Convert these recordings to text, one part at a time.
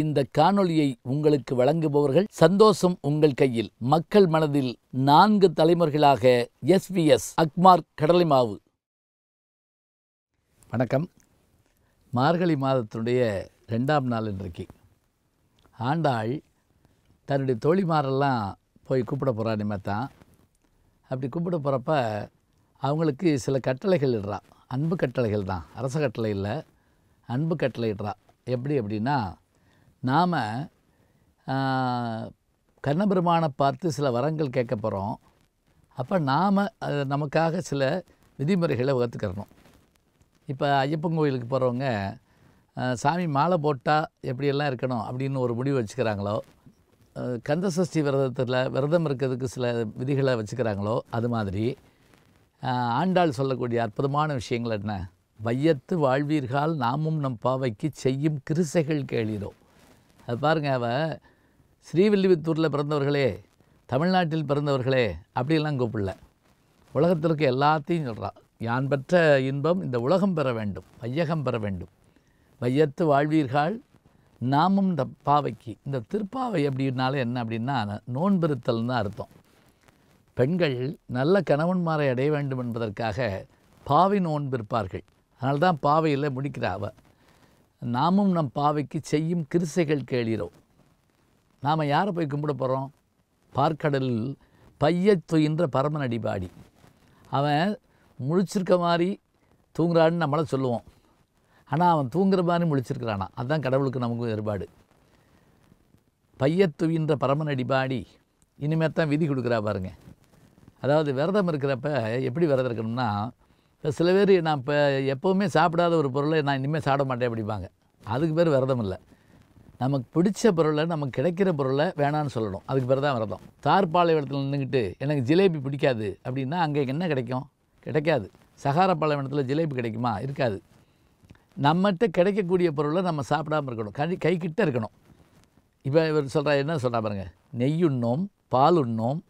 இந்த காணொளியை உங்களுக்கு வழங்குபவர்கள் சந்தோஷம் உங்கள் கையில். மக்கள் மனதில் நான்கு தலைமுறைகளாக எஸ்விஎஸ் அக்மார் கடலை மாவு வணக்கம். மார்கழி மாதத்தினுடைய ரெண்டாம் நாள் இன்றைக்கு. ஆண்டாள் தன்னுடைய தோழிமாரெல்லாம் போய் கூப்பிட போகிறா நிமித்தான் அப்படி கூப்பிட போகிறப்ப அவங்களுக்கு சில கட்டளைகள் இடுறா. அன்பு கட்டளைகள் தான். அரச கட்டளை இல்லை. அன்பு கட்டளை இடுறா. எப்படி அப்படின்னா நாம் கர்ணபெருமானை பார்த்து சில வரங்கள் கேட்க போகிறோம் அப்போ நாம் நமக்காக சில விதிமுறைகளை வகுத்துக்கிறணும். இப்போ ஐயப்பன் கோயிலுக்கு போகிறவங்க சாமி மாலை போட்டால் எப்படியெல்லாம் இருக்கணும் அப்படின்னு ஒரு முடிவு வச்சுக்கிறாங்களோ கந்தசஷ்டி விரதத்தில் விரதம் இருக்கிறதுக்கு சில விதிகளை வச்சுக்கிறாங்களோ அது மாதிரி ஆண்டாள் சொல்லக்கூடிய அற்புதமான விஷயங்கள் என்ன? வையத்து வாழ்வீர்கள் நாமும் நம் பாவைக்கு செய்யும் கிருசைகள் கேளீரோ அது பாருங்க அவன் ஸ்ரீவில்லிபுத்தூரில் பிறந்தவர்களே தமிழ்நாட்டில் பிறந்தவர்களே அப்படிலாம் கூப்பிடல. உலகத்தில் இருக்க எல்லாத்தையும் சொல்கிறான் யான் பெற்ற இன்பம் இந்த உலகம் பெற வேண்டும் வையகம் பெற வேண்டும். வையத்து வாழ்வீர்கள் நாமும் இந்த பாவைக்கு. இந்த திருப்பாவை அப்படின்னாலே என்ன அப்படின்னா நோன்பிருத்தல் தான் அர்த்தம். பெண்கள் நல்ல கணவன்மாரை அடைய வேண்டும் என்பதற்காக பாவை நோன்பிருப்பார்கள். அதனால்தான் பாவையில் முடிக்கிறா நாமும் நம் பாவைக்கு செய்யும் கிருசைகள் கேளிறோம் நாம் யாரை போய் கும்பிட போகிறோம் பார்க்கடலில் பைய துயின்ற பரமன் அடிபாடி. அவன் முழிச்சிருக்க மாதிரி தூங்குறான்னு நம்மளை சொல்லுவோம். ஆனால் அவன் தூங்குற மாதிரி முழிச்சிருக்கிறானா? அதுதான் கடவுளுக்கு நமக்கு வேறுபாடு பையத் துயின்ற பரமன் அடிபாடி இனிமேல் தான் விதி கொடுக்குறா பாருங்க. அதாவது விரதம் இருக்கிறப்ப எப்படி விரதம் இருக்கணும்னா சில பேர் நான் இப்போ எப்போவுமே சாப்பிடாத ஒரு பொருளை நான் இனிமேல் சாப்பிட மாட்டேன் அப்படிம்பாங்க. அதுக்கு பேர் விரதம் இல்லை. நமக்கு பிடிச்ச பொருளை நமக்கு கிடைக்கிற பொருளை வேணான்னு சொல்லணும். அதுக்கு பேர் தான் விரதம். தார்பாளையத்தில் நின்றுக்கிட்டு எனக்கு ஜிலேபி பிடிக்காது. அப்படின்னா அங்கே என்ன கிடைக்கும்? கிடைக்காது. சகார பாலைவனத்தில் ஜிலேபி கிடைக்குமா? இருக்காது. நம்மகிட்ட கிடைக்கக்கூடிய பொருளை நம்ம சாப்பிடாம இருக்கணும். கை கைக்கிட்ட இருக்கணும். இப்போ இவர் சொல்கிறா என்ன சொல்கிறா பாருங்கள் நெய் உண்ணோம் பால் உண்ணோம்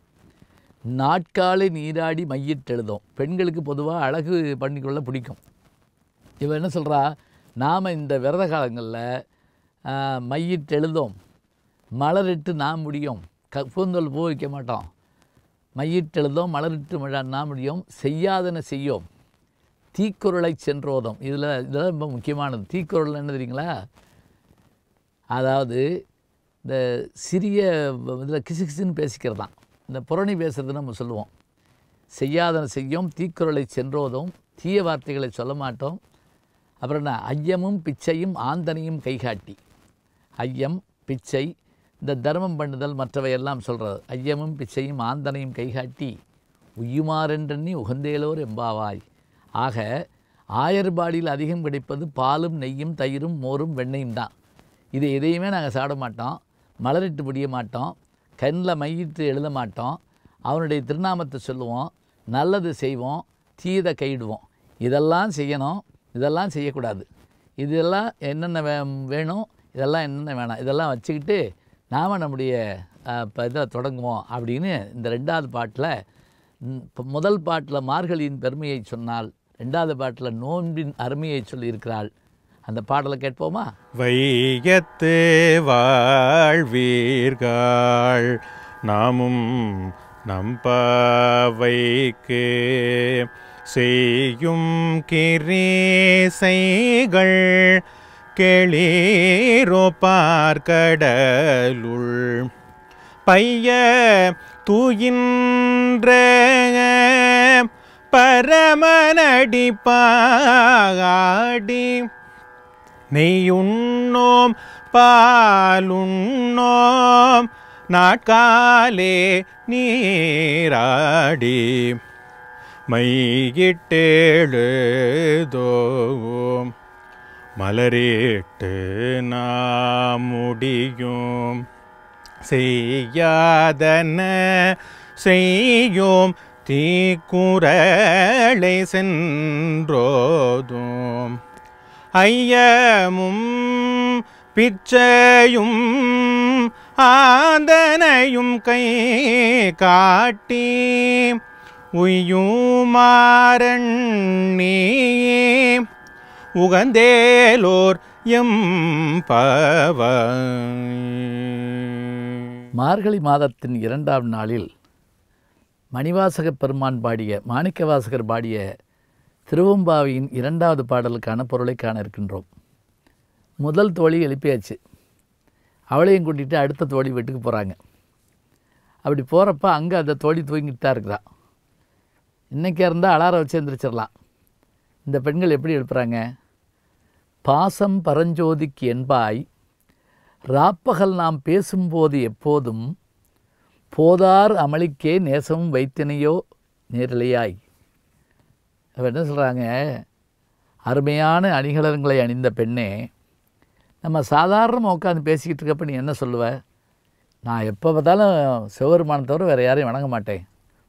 நாட்காலை நீராடி மையிட்டெழுதும் பெண்களுக்கு பொதுவாக அழகு பண்ணிக்கொள்ள பிடிக்கும். இவன் என்ன சொல்கிறா நாம் இந்த விரத காலங்களில் மையிட்டெழுதும் மலரிட்டு நாம் முடியும். க பூந்தோல் பூ வைக்க மாட்டோம். மையிட்டெழுதும் மலரிட்டு நாம் முடியும். செய்யாதன செய்யும். தீக்குறளை சென்றோதம். இதில் இதெல்லாம் ரொம்ப முக்கியமானது. தீக்குறள் என்ன தெரியுங்களா? அதாவது இந்த சிறிய இதில் கிசுகிசுன்னு பேசிக்கிறது தான் இந்த புரணி பேசுறது நம்ம சொல்லுவோம். செய்யாதன செய்யும் தீக்குறளை சென்றோதும் தீய வார்த்தைகளை சொல்ல மாட்டோம். அப்புறம் என்ன? ஐயமும் பிச்சையும் ஆந்தனையும் கைகாட்டி. ஐயம் பிச்சை இந்த தர்மம் பண்ணுதல் மற்றவையெல்லாம் சொல்கிறது ஐயமும் பிச்சையும் ஆந்தனையும் கைகாட்டி. உய்யுமாறென்றெண்ணி உகந்தேலோர் எம்பாவாய். ஆக ஆயர்பாடியில் அதிகம் கிடைப்பது பாலும் நெய்யும் தயிரும் மோரும் வெண்ணெயும் தான். இது எதையுமே நாங்கள் சாப்பிட மாட்டோம். மலரிட்டு முடிய மாட்டோம். கண்ணில் மையிட்டு எழுத மாட்டோம். அவனுடைய திருநாமத்தை சொல்லுவோம். நல்லது செய்வோம். தீதை கையிடுவோம். இதெல்லாம் செய்யணும். இதெல்லாம் செய்யக்கூடாது. இதெல்லாம் என்னென்ன வே வேணும்? இதெல்லாம் என்னென்ன வேணாம்? இதெல்லாம் வச்சுக்கிட்டு நாம் நம்முடைய இப்போ இதை தொடங்குவோம் அப்படின்னு இந்த ரெண்டாவது பாட்டில் முதல் பாட்டில் மார்கழியின் பெருமையை சொன்னால் ரெண்டாவது பாட்டில் நோன்பின் அருமையை சொல்லியிருக்கிறாள். அந்த பாடலை கேட்போமா? வையத்தே வாழ்வீர்கள் நாமும் நம்பாவைக்கு செய்யும் கிரீசைகள் கேளீரோ பார்க்கடலுள். பைய தூயின்ற பரமனடி பாடி நெய்யுண்ணோம் பாலுண்ணோம் நாட்காலே நீராடி மையிட்டேழுதோவோம். மலரேட்டு நாம் முடியும். செய்யாதன செய்யோம் தீக்குரளை சென்றோதும். ஐயமும் பிச்சையும் ஆந்தனையும் கை காட்டி உய்யுமாறண்ணி உகந்தேலோர் எம் மார்கழி மாதத்தின் இரண்டாம் நாளில் மணிவாசக பெருமான் பாடிய மாணிக்கவாசகர் பாடிய திருவம்பாவியின் இரண்டாவது பாடலுக்கான பொருளை காண இருக்கின்றோம். முதல் தோழி எழுப்பியாச்சு. அவளையும் கூட்டிகிட்டு அடுத்த தோழி வீட்டுக்கு போகிறாங்க அப்படி போகிறப்ப அங்கே அந்த தோழி தூங்கிட்டு தான் இருக்கிறா. இன்றைக்கா இருந்தால் அலாரம் வச்சு எந்திரிச்சிடலாம். இந்த பெண்கள் எப்படி எழுப்புறாங்க? பாசம் பரஞ்சோதிக்கு என்பாய் ராப்பகல் நாம் பேசும்போது எப்போதும் போதார் அமளிக்கே நேசமும் வைத்தினையோ நேரலையாய். அவ என்ன சொல்கிறாங்க அருமையான அணிகலன்களை அணிந்த பெண்ணே நம்ம சாதாரணமாக உட்காந்து பேசிக்கிட்டு இருக்கப்ப நீ என்ன சொல்லுவ? நான் எப்போ பார்த்தாலும் சிவபெருமானை தவிர வேறு யாரையும் வணங்க மாட்டேன்.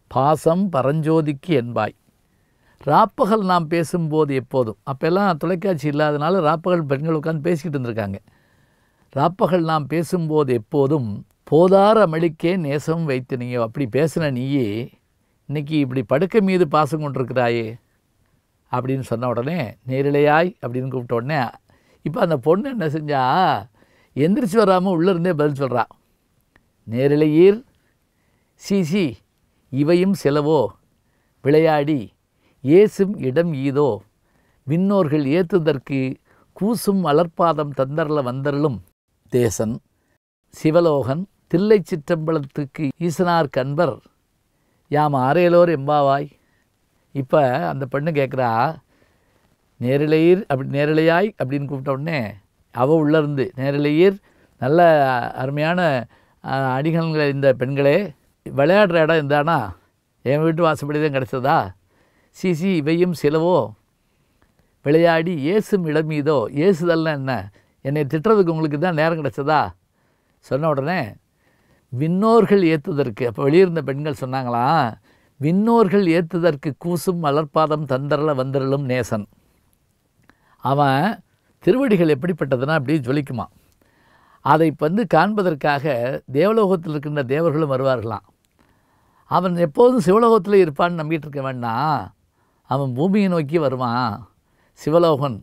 பாசம் பரஞ்சோதிக்கு என்பாய். ராப்பகல் நாம் பேசும்போது எப்போதும் அப்போல்லாம் தொலைக்காட்சி இல்லாதனால ராப்பகல் பெண்கள் உட்காந்து பேசிக்கிட்டு இருந்திருக்காங்க. ராப்பகல் நாம் பேசும்போது எப்போதும் போதார அமளிக்கே நேசம் வைத்து வைத்தினியோ அப்படி பேசின நீயே இன்னைக்கு இப்படி படுக்கை மீது பாசம் கொண்டிருக்கிறாயே அப்படின்னு சொன்ன உடனே நேரிலையாய் அப்படின்னு கூப்பிட்ட உடனே இப்போ அந்த பொண்ணு என்ன செஞ்சா? எந்திரிச்சு வராமல் உள்ளேருந்தே பதில் சொல்கிறா நேரிலையீர் சிசி இவையும் செலவோ? விளையாடி ஏசும் இடம் ஈதோ? விண்ணோர்கள் ஏத்துதற்கு கூசும் வளர்ப்பாதம் தந்தரல வந்தருளும். தேசன் சிவலோகன் தில்லை சிற்றம்பலத்துக்கு ஈசனார் கண்பர். யாம் ஆரையலோர் எம்பாவாய். இப்போ அந்த பெண்ணு கேட்குறா நேரிலையீர் அப்படி நேரிலையாய் அப்படின்னு கூப்பிட்ட உடனே அவள் உள்ளேருந்து நேரிலையீர் நல்ல அருமையான அஹ், இந்த பெண்களே விளையாடுற இடம் இருந்தானா என் வீட்டு வாசப்படி தான் கிடச்சதா சிசி இவையும் சிலவோ? விளையாடி ஏசும் இடம் மீதோ? ஏசுதல்னா என்ன? என்னை திட்டுறதுக்கு உங்களுக்கு தான் நேரம் கிடச்சதா? சொன்ன உடனே விண்ணோர்கள் ஏற்றுவதற்கு அப்போ வெளியிருந்த பெண்கள் சொன்னாங்களாம் விண்ணோர்கள் ஏற்றுதற்கு கூசும் மலர்பாதம் தந்தரல வந்தரலும் நேசன். அவன் திருவடிகள் எப்படிப்பட்டதுன்னா அப்படியே ஜொலிக்குமா அதை வந்து காண்பதற்காக தேவலோகத்தில் இருக்கின்ற தேவர்களும் வருவார்களாம். அவன் எப்போதும் சிவலோகத்தில் இருப்பான்னு நம்பிட்டு இருக்க வேண்டாம். அவன் பூமியை நோக்கி வருவான். சிவலோகன்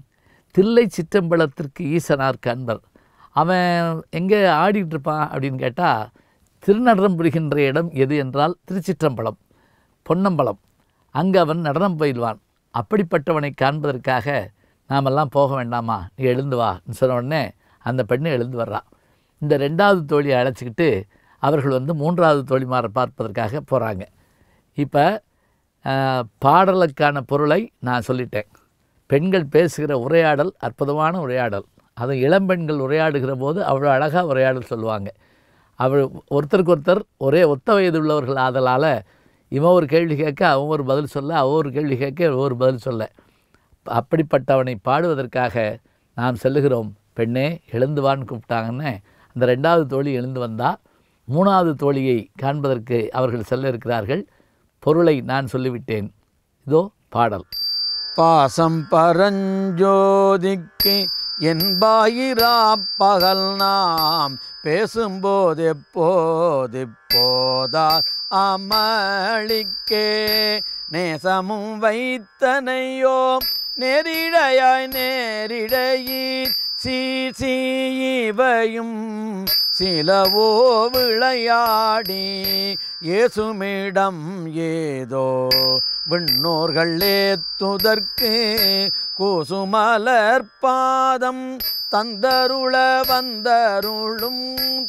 தில்லை சிற்றம்பலத்திற்கு ஈசனார் கண்பர். அவன் எங்கே ஆடிட்டு இருப்பான் அப்படின்னு கேட்டால் திருநடனம் புரிகின்ற இடம் எது என்றால் திருச்சிற்றம்பலம். பொன்னம்பலம். அங்கே அவன் நடனம் பயில்வான். அப்படிப்பட்டவனை காண்பதற்காக நாமெல்லாம் போக வேண்டாமா? நீ எழுந்து வான்னு சொன்ன உடனே அந்த பெண்ணு எழுந்து வர்றான் இந்த ரெண்டாவது தோழியை அழைச்சிக்கிட்டு அவர்கள் வந்து மூன்றாவது தோழிமாரை பார்ப்பதற்காக போகிறாங்க இப்போ பாடலுக்கான பொருளை நான் சொல்லிட்டேன். பெண்கள் பேசுகிற உரையாடல் அற்புதமான உரையாடல். அது இளம்பெண்கள் உரையாடுகிற போது அவ்வளோ அழகாக உரையாடல் சொல்லுவாங்க. அவள் ஒருத்தருக்கு ஒருத்தர் ஒரே ஒத்த வயது உள்ளவர்கள் ஆதலால் இவன் ஒரு கேள்வி கேட்க அவன் ஒரு பதில் சொல்ல அவன் ஒரு கேள்வி கேட்க ஒவ்வொரு ஒரு பதில் சொல்ல. அப்படிப்பட்டவனை பாடுவதற்காக நாம் செல்லுகிறோம். பெண்ணே எழுந்து வான்னு கூப்பிட்டாங்கன்னு அந்த ரெண்டாவது தோழி எழுந்து வந்தால் மூணாவது தோழியை காண்பதற்கு அவர்கள் செல்ல இருக்கிறார்கள். பொருளை நான் சொல்லிவிட்டேன். இதோ பாடல். பாசம் பரஞ்சோதிக்கு என்பாயிரா பகல் நாம் பேசும்போது எப்போது போதார் அமளிக்கே. நேசமும் வைத்தனையோ நெரிடையாய் நேரிடையீர். சீசீவையும் சிலவோ விளையாடி. இயேசுமிடம் ஏதோ விண்ணோர்கள் ஏத்துதற்கு கூசுமலர் பாதம் தந்தருள வந்தருளும்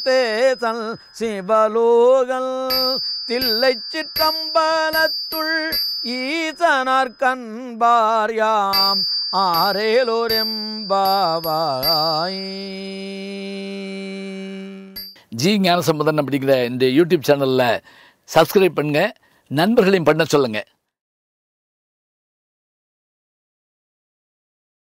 தேசல் சிவலோகல். தில்லை சிற்றம்பலத்துள் ஈசனார் கண்பார் யாம் ஆரேலோரெம்பாவாய். ஜி ஞானசம்பந்தன் அப்படிங்கிற இந்த யூடியூப் சேனலில் சப்ஸ்கிரைப் பண்ணுங்கள் நண்பர்களையும் பண்ண சொல்லுங்கள்